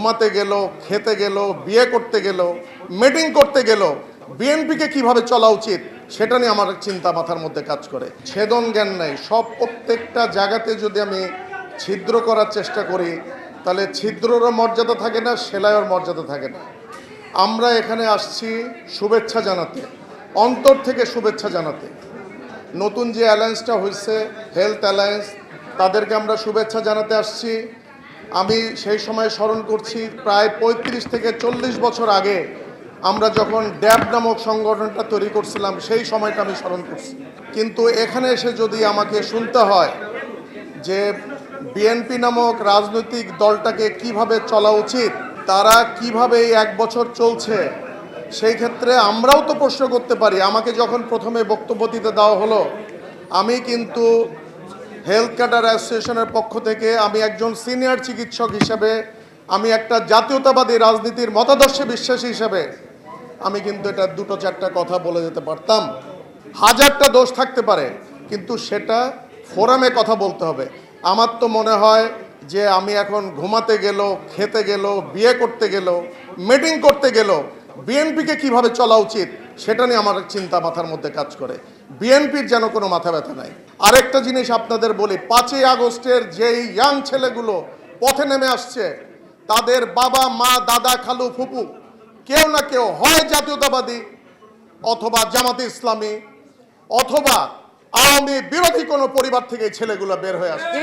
ঘুমাতে গেল, খেতে গেল, বিয়ে করতে গেল মিটিং করতে গেল বিএনপিকে কীভাবে চলা উচিত সেটা নিয়ে আমার চিন্তা মাথার মধ্যে কাজ করে। ছেদন জ্ঞান নেই। সব প্রত্যেকটা জায়গাতে যদি আমি ছিদ্র করার চেষ্টা করি, তাহলে ছিদ্ররও মর্যাদা থাকে না, সেলাইয়ের মর্যাদা থাকে না। আমরা এখানে আসছি শুভেচ্ছা জানাতে, অন্তর থেকে শুভেচ্ছা জানাতে। নতুন যে অ্যালায়েন্সটা হয়েছে হেলথ অ্যালায়েন্স তাদেরকে আমরা শুভেচ্ছা জানাতে আসছি। আমি সেই সময় স্মরণ করছি, প্রায় পঁয়ত্রিশ থেকে চল্লিশ বছর আগে আমরা যখন ড্যাব নামক সংগঠনটা তৈরি করছিলাম, সেই সময়টা আমি স্মরণ করছি। কিন্তু এখানে এসে যদি আমাকে শুনতে হয় যে বিএনপি নামক রাজনৈতিক দলটাকে কীভাবে চলা উচিত, তারা কীভাবে এই এক বছর চলছে, সেই ক্ষেত্রে আমরাও তো প্রশ্ন করতে পারি। আমাকে যখন প্রথমে বক্তব্য দিতে দেওয়া হলো, আমি কিন্তু হেলথ ক্যাডার অ্যাসোসিয়েশনের পক্ষ থেকে আমি একজন সিনিয়র চিকিৎসক হিসেবে, আমি একটা জাতীয়তাবাদী রাজনীতির মতাদর্শে বিশ্বাসী হিসেবে, আমি কিন্তু এটা দুটো চারটা কথা বলে যেতে পারতাম। হাজারটা দোষ থাকতে পারে, কিন্তু সেটা ফোরামে কথা বলতে হবে। আমার তো মনে হয় যে আমি এখন ঘুমাতে গেল, খেতে গেল, বিয়ে করতে গেল মিটিং করতে গেল বিএনপিকে কীভাবে চলা উচিত, সেটা নিয়ে আমার চিন্তা মাথার মধ্যে কাজ করে। বিএনপির যেন কোনো মাথা ব্যথা নাই। আরেকটা জিনিস আপনাদের বলি, পাঁচই আগস্টের যেই ইয়াং ছেলেগুলো পথে নেমে আসছে, তাদের বাবা, মা, দাদা, খালু, ফুপু, কেউ না কেউ হয় জাতীয়তাবাদী অথবা জামাতে ইসলামী, অথবা আওয়ামী বিরোধী কোনো পরিবার থেকে ছেলেগুলো বের হয়ে আসছে।